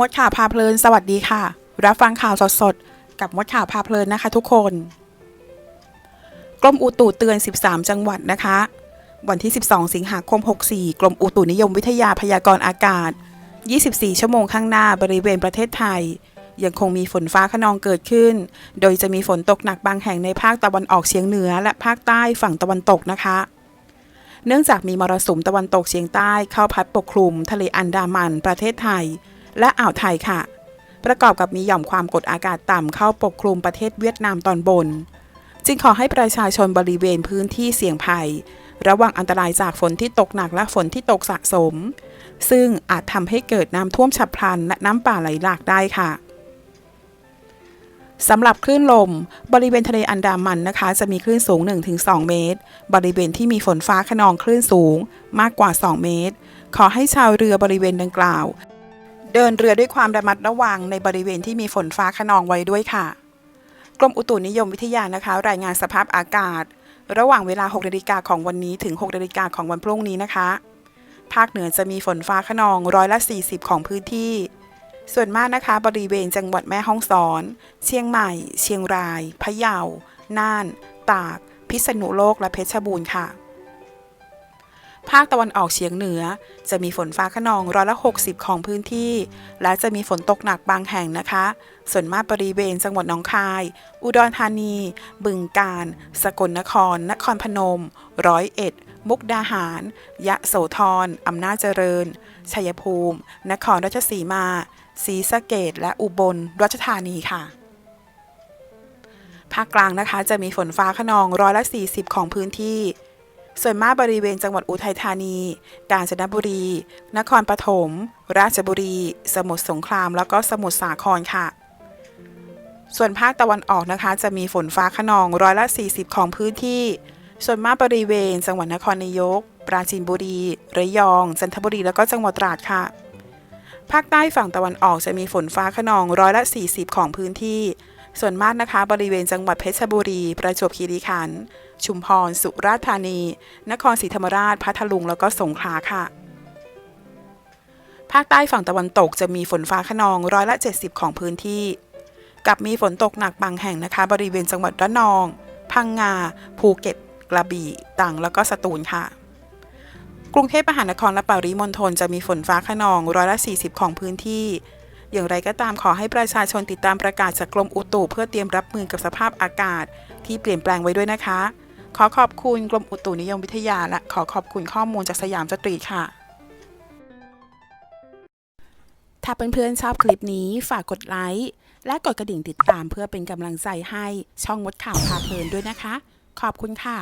มดข่าวพาเพลิน สวัสดีค่ะ รับฟังข่าวสดๆ กับมดข่าวพาเพลินนะคะทุกคน กรมอุตุเตือน 13 จังหวัดนะคะ วันที่ 12 สิงหาคม 64 กรมอุตุนิยมวิทยาพยากรณ์อากาศ 24 ชั่วโมงข้างหน้าบริเวณประเทศไทย ยังคงมีฝนฟ้าขนองเกิดขึ้น โดยจะมีฝนตกหนักบางแห่งในภาคตะวันออกเฉียงเหนือ และภาคใต้ฝั่งตะวันตกนะคะเนื่องจากมีมรสุมตะวันตกเฉียงใต้เข้าพัดปกคลุม ทะเลอันดามันประเทศไทย และอ่าวไทยค่ะ ประกอบกับมีหย่อมความกดอากาศต่ำเข้าปกคลุมประเทศเวียดนามตอนบน จึงขอให้ประชาชนบริเวณพื้นที่เสี่ยงภัย ระวังอันตรายจากฝนที่ตกหนักและฝนที่ตกสะสม ซึ่งอาจทำให้เกิดน้ำท่วมฉับพลันและน้ำป่าไหลหลากได้ค่ะสำหรับคลื่นลม บริเวณทะเลอันดามันนะคะ จะมีคลื่นสูง 1-2 เมตร บริเวณที่มีฝนฟ้าขนองคลื่นสูงมากกว่า 2 เมตร ขอให้ชาวเรือบริเวณดังกล่าว เดินเรือด้วยความระมัดระวังในบริเวณที่มีฝนฟ้าขนองไว้ด้วยค่ะ กรมอุตุนิยมวิทยานะคะ รายงานสภาพอากาศ ระหว่างเวลา6นาฬิกาของวันนี้ถึง6นาฬิกาของวันพรุ่งนี้นะคะ ภาคเหนือจะมีฝนฟ้าขนองร้อยละ 40 ของพื้นที่ ส่วนมากนะคะ บริเวณจังหวัดแม่ฮ่องสอน เชียงใหม่ เชียงราย พะเยา น่าน ตาก พิษณุโลกและเพชรบูรณ์ค่ะ ภาคตะวันออกเฉียงเหนือ จะมีฝนฟ้าขนองร้อยละ 60 ของพื้นที่ และจะมีฝนตกหนักบางแห่งนะคะ ส่วนมากบริเวณจังหวัดหนองคาย อุดรธานี บึงกาฬ สกลนคร นครพนม ร้อยเอ็ด มุกดาหาร ยะโสธร อำนาจเจริญ ชัยภูมิ นครราชสีมา ศรีสะเกดและอุบลราชธานีค่ะภาคกลางนะคะจะมีฝนฟ้าขนองร้อยละ 40 ของพื้นที่ ส่วนมากบริเวณจังหวัดอุทัยธานี กาญจนบุรี นครปฐม ราชบุรี สมุทรสงคราม แล้วก็สมุทรสาครค่ะ ส่วนภาคตะวันออกนะคะ จะมีฝนฟ้าขนองร้อยละ 40 ของพื้นที่ ส่วนมากบริเวณ จังหวัดนครนายก ปราจีนบุรี ระยอง จันทบุรี แล้วก็จังหวัดตราดค่ะ ภาคใต้ฝั่งตะวันออกจะมีฝนฟ้าขนองร้อยละ 40 ของพื้นที่ ส่วนมากนะคะ บริเวณจังหวัดเพชรบุรี ประจวบคีรีขันธ์ชุมพร สุราษฎร์ธานี นครศรีธรรมราช พัทลุง แล้วก็สงขลาค่ะ ภาคใต้ฝั่งตะวันตกจะมีฝนฟ้าขนองร้อยละ 70 ของพื้นที่ กับมีฝนตกหนักบางแห่งนะคะ บริเวณจังหวัดระนอง พังงา ภูเก็ต กระบี่ตรัง แล้วก็สตูลค่ะ กรุงเทพมหานครและปริมณฑลจะมีฝนฟ้าขนองร้อยละ 40 ของพื้นที่ อย่างไรก็ตามขอให้ประชาชนติดตามประกาศจากกรมอุตุเพื่อเตรียมรับมือกับสภาพอากาศ ที่เปลี่ยนแปลงไว้ด้วยนะคะ ขอขอบคุณกรมอุตุนิยมวิทยาและขอขอบคุณข้อมูลจากสยามสตรีทค่ะ ถ้าเพื่อนๆชอบคลิปนี้ฝากกดไลค์และกดกระดิ่งติดตามเพื่อเป็นกำลังใจให้ช่องมดข่าวพาเพลินด้วยนะคะ ขอบคุณค่ะ